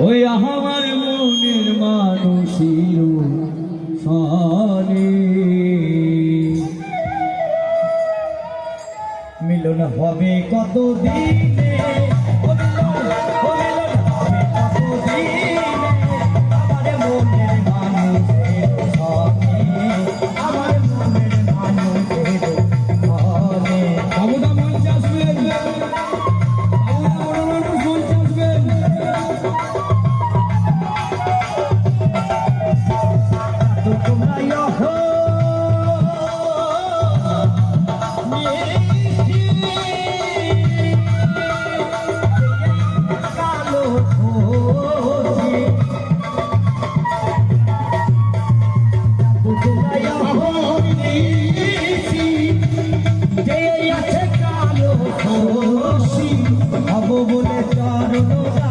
ওই আমার মনের মানুষের সরে মিলন হবে কত দিনে মরুয়া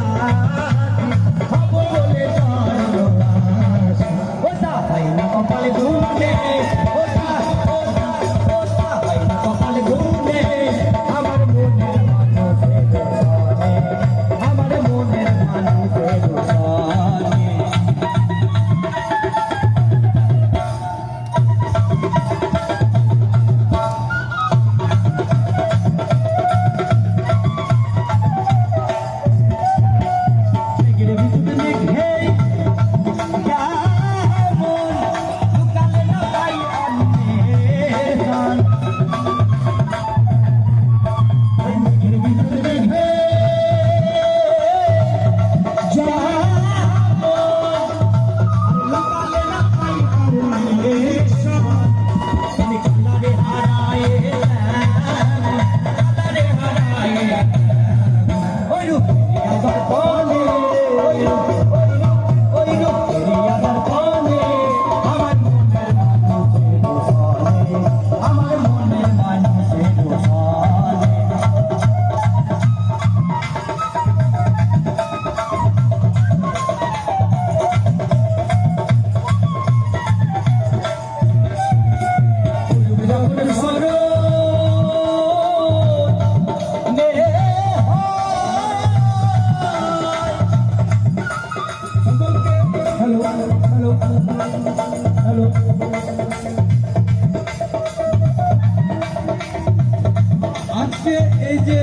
হচ্ছে এই যে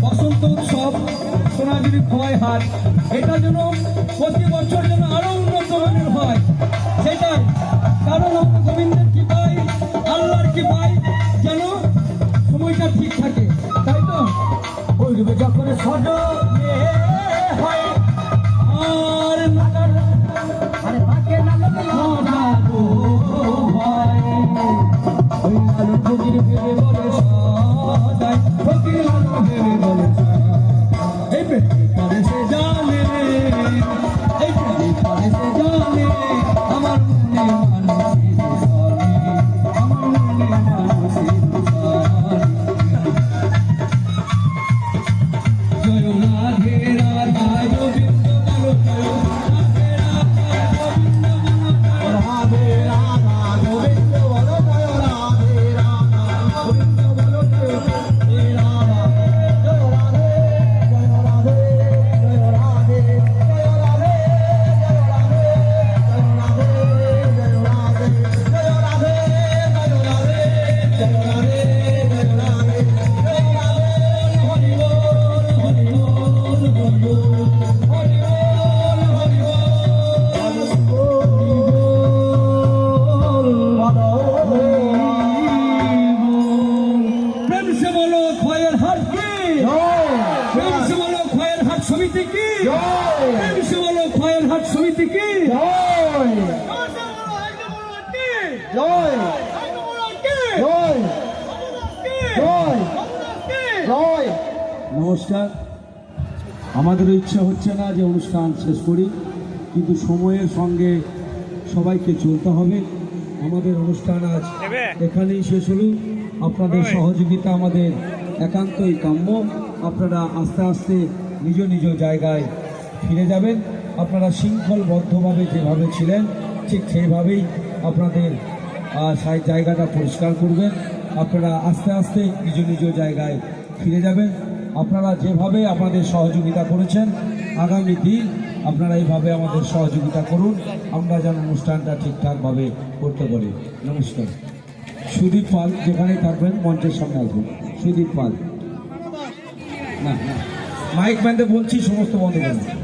বসন্ত উৎসব সোনাঝুরি খোয়াই হাট এটা যেন প্রতি বছর যেন আরও উন্নত মানের হয়। সেটাই। কারণ আমরা গোবিন্দের কৃপায় আল্লাহর কৃপায় যেন সময়টা ঠিক থাকে। তাই তো? বলবে যখন সজ হয় আর राधे राधा गोविंद নমস্কার। আমাদেরও ইচ্ছা হচ্ছে না যে অনুষ্ঠান শেষ করি কিন্তু সময়ের সঙ্গে সবাইকে চলতে হবে। আমাদের অনুষ্ঠান আজ এখানেই শেষ হল। আপনাদের সহযোগিতা আমাদের একান্তই কাম্য। আপনারা আস্তে আস্তে নিজ নিজ জায়গায় ফিরে যাবেন। আপনারা শৃঙ্খলবদ্ধভাবে যেভাবে ছিলেন, ঠিক সেইভাবেই আপনাদের সাই, জায়গাটা পরিষ্কার করবেন। আপনারা আস্তে আস্তে নিজ নিজ জায়গায় ফিরে যাবেন। আপনারা যেভাবে আপনাদের সহযোগিতা করেছেন, আগামী দিন আপনারা এইভাবে আমাদের সহযোগিতা করুন। আমরা যেন অনুষ্ঠানটা ঠিকঠাকভাবে করতে পারি। নমস্কার। সুদীপ পাল যেখানে থাকবেন, মঞ্চের সামনে আসবেন। সুদীপ পাল। না না। মাইক ম্যানদের বলছি, সমস্ত বন্ধ করেন